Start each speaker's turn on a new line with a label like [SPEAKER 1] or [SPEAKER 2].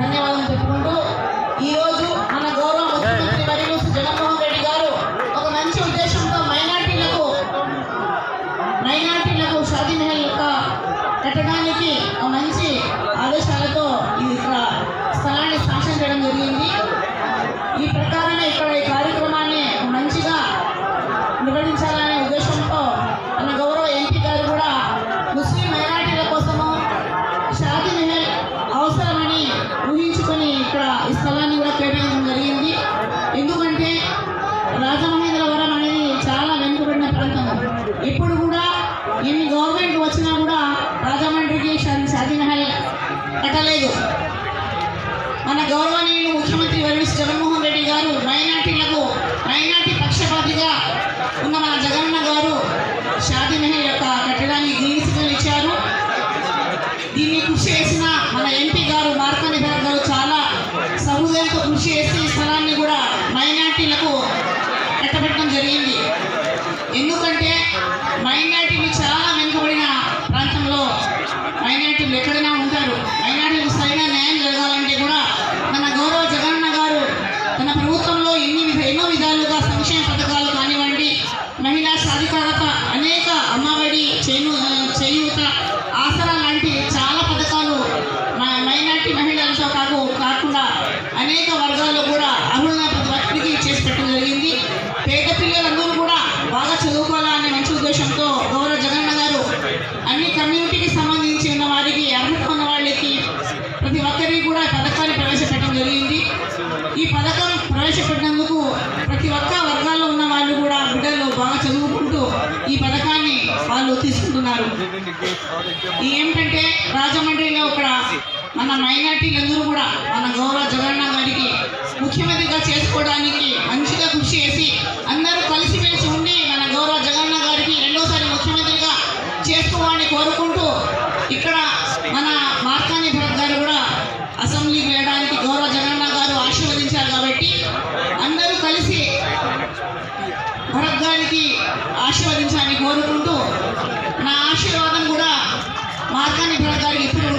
[SPEAKER 1] ధన్యవాదాలు ఈ స్థలాన్ని కూడా కేటాయించడం జరిగింది. ఎందుకంటే రాజమహేంద్రవరం అనేది చాలా వెనుకబడిన ప్రాంతం. ఇప్పుడు కూడా ఎన్ని గవర్నమెంట్ వచ్చినా కూడా రాజమండ్రికి షాదీమహల్ కట్టలేదు. మన గౌరవనీయులు ముఖ్యమంత్రి వైఎస్ జగన్మోహన్ రెడ్డి గారు మైనార్టీలకు మైనార్టీ పక్షపాతిగా ఉన్న మన జగన్న గారు షాదీ యొక్క కట్టడాన్ని గ్రీన్ సిగ్నల్ ఇచ్చారు. దీన్ని కృషి చేసిన మన ఎంపీ గారు మార్కాని భరత్ గారు చాలా సహృదయంతో కృషి చేసి ఈ స్థలాన్ని కూడా మైనార్టీలకు కట్టబెట్టడం జరిగింది. ఎందుకంటే మైనార్టీలు చాలా వెనుకబడిన ప్రాంతంలో మైనార్టీలు ఎక్కడైనా ఉంటారు. మైనార్టీలకు సరైన న్యాయం జరగాలంటే కూడా మన గౌరవ జగన్న గారు తన ప్రభుత్వంలో ఎన్ని ఎన్నో విధాలుగా సంక్షేమ పథకాలు కానివ్వండి మహిళా సాధికారత అనేక అమ్మఒడి చేను చేయూత ఆసరా లాంటి చాలా పథకాలు మైనార్టీ మహిళ అనేక వర్గాల్లో కూడా అర్హులైన ప్రతి చేసి పెట్టడం జరిగింది. పేద పిల్లలందరూ కూడా బాగా చదువుకోవాలనే మంచి ఉద్దేశంతో గౌరవ జగన్న గారు అన్ని కమ్యూనిటీకి సంబంధించి ఉన్న వారికి అర్హత ఉన్న వాళ్ళకి ప్రతి ఒక్కరికి కూడా పథకాన్ని ప్రవేశపెట్టడం జరిగింది. ఈ పథకం ప్రవేశపెట్టినందుకు ప్రతి ఒక్క వర్గాల్లో ఉన్న వాళ్ళు కూడా బిడ్డలు బాగా చదువుకుంటూ ఈ పథకాన్ని వాళ్ళు తీసుకుంటున్నారు. ఏంటంటే ఏమిటంటే రాజమండ్రిలో ఇక్కడ మన మైనార్టీలందరూ కూడా మన గౌరవ జగన్న గారికి ముఖ్యమంత్రిగా చేసుకోవడానికి మంచిగా కృషి చేసి అందరూ కలిసిమెలిసి ఉండి మన గౌరవ జగన్న గారికి రెండోసారి ముఖ్యమంత్రిగా చేసుకోవాలని కోరుకుంటూ ఇక్కడ మన మార్కాని భరత్ గారు కూడా అసెంబ్లీకి వెళ్ళడానికి గౌరవ జగన్న గారు ఆశీర్వదించారు కాబట్టి అందరూ కలిసి భరత్ గారికి ఆశీర్వదించాలని కోరుకుంటూ నా ఆశీర్వాదం కూడా మార్కాని భరత్ గారికి ఇప్పుడు